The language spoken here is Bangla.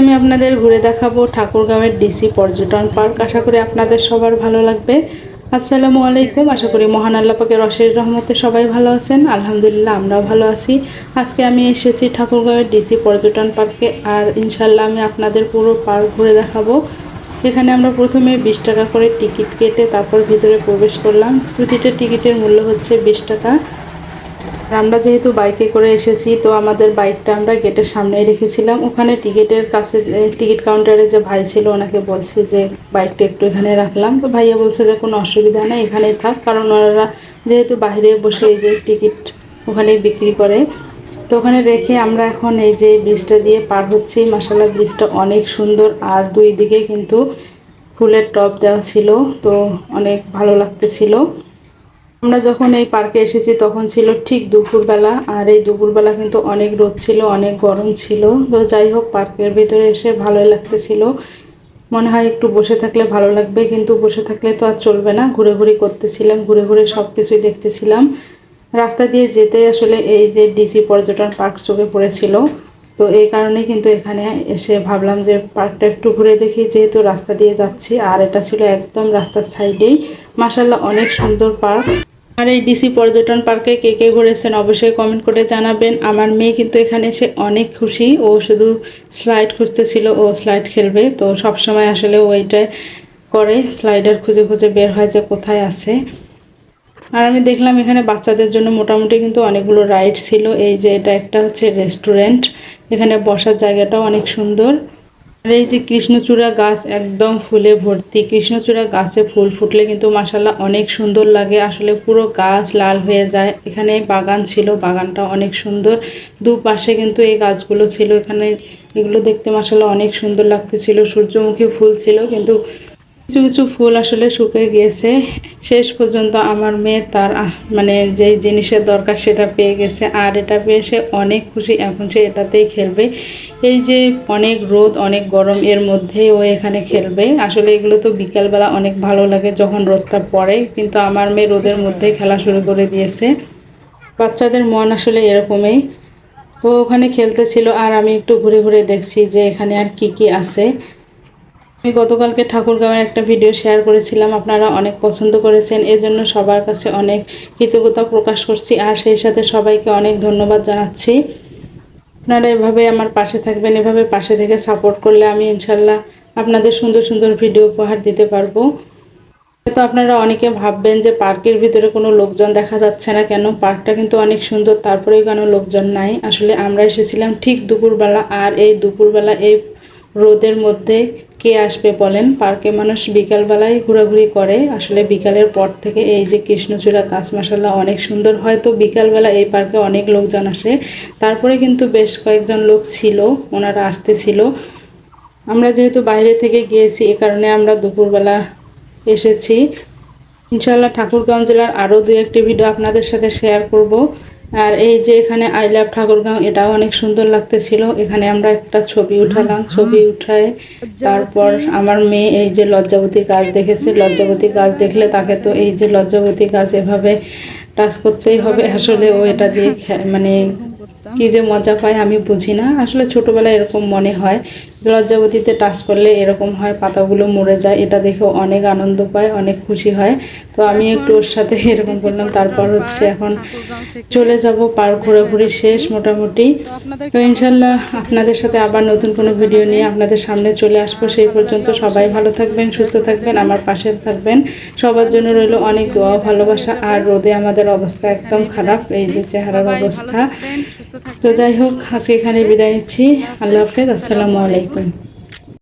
আমি আপনাদের ঘুরে দেখাবো ঠাকুরগাঁওয়ের ডিসি পর্যটন পার্ক। আশা করি আপনাদের সবার ভালো লাগবে। আসসালামু আলাইকুম। আশা করি মহান আল্লাহ পাকের অশেষ রহমতে সবাই ভালো আছেন। আলহামদুলিল্লাহ, আমরাও ভালো আছি। আজকে আমি এসেছি ঠাকুরগাঁওয়ের ডিসি পর্যটন পার্কে আর ইনশাল্লাহ আমি আপনাদের পুরো পার্ক ঘুরে দেখাবো। এখানে আমরা প্রথমে বিশ টাকা করে টিকিট কেটে তারপর ভিতরে প্রবেশ করলাম। প্রতিটা টিকিটের মূল্য হচ্ছে বিশ টাকা। আমরা যেহেতু বাইকে করে এসেছি, তো আমাদের বাইকটা আমরা গেটের সামনেই রেখেছিলাম। ওখানে টিকিটের কাছে টিকিট কাউন্টারে যে ভাই ছিল, ওনাকে বলছে যে বাইকটা একটু এখানে রাখলাম। তো ভাইয়া বলছে যে কোনো অসুবিধা নেই, এখানেই থাক। কারণ ওনারা যেহেতু বাইরে বসে এই যে টিকিট ওখানেই বিক্রি করে। তো ওখানে রেখে আমরা এখন এই যে ব্রিজটা দিয়ে পার হচ্ছি। মাসাল্লাহ ব্রিজটা অনেক সুন্দর। আর দুই দিকে কিন্তু ফুলের টব দেওয়া ছিল, তো অনেক ভালো লাগতেছিল। আমরা যখন এই পার্কে এসেছি তখন ছিল ঠিক দুপুরবেলা, আর এই দুপুরবেলা কিন্তু অনেক রোদ ছিল, অনেক গরম ছিল। তো যাই হোক, পার্কের ভেতরে এসে ভালোই লাগতেছিল। মনে হয় একটু বসে থাকলে ভালো লাগবে, কিন্তু বসে থাকলে তো আর চলবে না। ঘুরে ঘুরে করতেছিলাম ঘুরে ঘুরে সব কিছুই দেখতেছিলাম। রাস্তা দিয়ে যেতে আসলে এই যে ডিসি পর্যটন পার্ক চোখে পড়েছিল। তো এই কারণে কিন্তু এখানে এসে ভাবলাম যে পার্কটা একটু ঘুরে দেখি, যেহেতু রাস্তা দিয়ে যাচ্ছি, আর এটা ছিল একদম রাস্তার সাইডেই। মাসাল্লাহ অনেক সুন্দর পার্ক। আর এই ডিসি পর্যটন পার্কে কে কে ঘুরেছেন অবশ্যই কমেন্ট করে জানাবেন। আমার মেয়ে কিন্তু এখানে এসে অনেক খুশি। ও শুধু স্লাইড খুঁজতেছিল, ও স্লাইড খেলবে। তো সব সময় আসলে ও করে। স্লাইডার খুঁজে খুঁজে বের হয় যে কোথায় আছে। আর আমি দেখলাম এখানে বাচ্চাদের জন্য মোটামুটি কিন্তু অনেকগুলো রাইড ছিল। এই যে এটা একটা হচ্ছে রেস্টুরেন্ট এখানে বসার জায়গাটাও অনেক সুন্দর। আর এই যে কৃষ্ণচূড়া গাছ একদম ফুলে ভর্তি। কৃষ্ণচূড়া গাছে ফুল ফুটলে কিন্তু মাসাল্লাহ অনেক সুন্দর লাগে। আসলে পুরো গাছ লাল হয়ে যায়। এখানে বাগান ছিল, বাগানটা অনেক সুন্দর। দুপাশে কিন্তু এই গাছগুলো ছিল। এখানে এগুলো দেখতে মাসাল্লাহ অনেক সুন্দর লাগতেছিল। সূর্যমুখী ফুল ছিল, কিন্তু কিছু কিছু ফুল আসলে শুকিয়ে গিয়েছে। শেষ পর্যন্ত আমার মেয়ে তার মানে যেই জিনিসের দরকার সেটা পেয়ে গেছে। আর এটা পেয়ে সে অনেক খুশি, এখন সে এটাতেই খেলবে। এই যে অনেক রোদ, অনেক গরম, এর মধ্যেই ও এখানে খেলবে। আসলে এগুলো তো বিকালবেলা অনেক ভালো লাগে যখন রোদটা পড়ে, কিন্তু আমার মেয়ে রোদের মধ্যেই খেলা শুরু করে দিয়েছে। বাচ্চাদের মন আসলে এরকমই। ও ওখানে খেলতেছিল আর আমি একটু ঘুরে ঘুরে দেখছি যে এখানে আর কি কি আছে। আমি গতকালকে ঠাকুরগাঁওয়ের একটা ভিডিও শেয়ার করেছিলাম। আপনারা অনেক পছন্দ করেছেন। এজন্য সবার কাছে অনেক কৃতজ্ঞতা প্রকাশ করছি। আর সেই সাথে সবাইকে অনেক ধন্যবাদ জানাচ্ছি। আপনারা এভাবে আমার পাশে থাকবেন, এভাবে পাশে থেকে সাপোর্ট করলে আমি ইনশাল্লাহ আপনাদের সুন্দর সুন্দর ভিডিও উপহার দিতে পারব। তো আপনারা অনেকে ভাববেন যে পার্কের ভিতরে কোনো লোকজন দেখা যাচ্ছে না কেন? পার্কটা কিন্তু অনেক সুন্দর, তারপরেও কেন লোকজন নাই? আসলে আমরা এসেছিলাম ঠিক দুপুরবেলা। আর এই দুপুরবেলা এই রোদের মধ্যে কে আসবে বলেন? পার্কে মানুষ বিকালবেলায় ঘোরাঘুরি করে। আসলে বিকালের পর থেকে এই যে কৃষ্ণচূড়া মাসাল্লাহ অনেক সুন্দর হয় তো বিকালবেলা এই পার্কে অনেক লোকজন আসে। তারপরে কিন্তু বেশ কয়েকজন লোক ছিল, ওনারা আসতেছিল আমরা যেহেতু বাইরে থেকে গিয়েছি, এ কারণে আমরা দুপুরবেলা এসেছি। ইনশাল্লাহ ঠাকুরগাঁও জেলার আরও দু একটি ভিডিও আপনাদের সাথে শেয়ার করব। আর এই যে এখানে আই লাভ ঠাকুরগাঁও এটাও অনেক সুন্দর লাগতেছিল। এখানে আমরা একটা ছবি উঠালাম। ছবি উঠায় তারপর আমার মেয়ে এই যে লজ্জাবতী গাছ দেখেছে। লজ্জাবতী গাছ দেখলে তাকে তো এই যে লজ্জাবতী গাছ এভাবে টাচ করতেই হবে। আসলে ও এটা দিয়ে মানে কি যে মজা পায় আমি বুঝি না। আসলে ছোটোবেলায় এরকম মনে হয় লজ্জাবতীতে টাচ করলে এরকম হয় পাতাগুলো মরে যায় এটা দেখে অনেক আনন্দ পায় অনেক খুশি হয়। তো আমি একটু ওর সাথে এরকম করলাম তারপর হচ্ছে এখন চলে যাব পার্ক ঘোরাঘুরি শেষ মোটামুটি। তো ইনশাল্লাহ আপনাদের সাথে আবার নতুন কোনো ভিডিও নিয়ে আপনাদের সামনে চলে আসব। সেই পর্যন্ত সবাই ভালো থাকবেন সুস্থ থাকবেন আমার পাশে থাকবেন। সবার জন্য রইল অনেক দোয়া ভালোবাসা আর রোদে আমাদের অবস্থা একদম খারাপ। এই যে চেহারার অবস্থা। তো যাই হোক আজকে এখানে বিদায় নিচ্ছি। আল্লাহ হাফেজ আসসালামু আলাইকুম।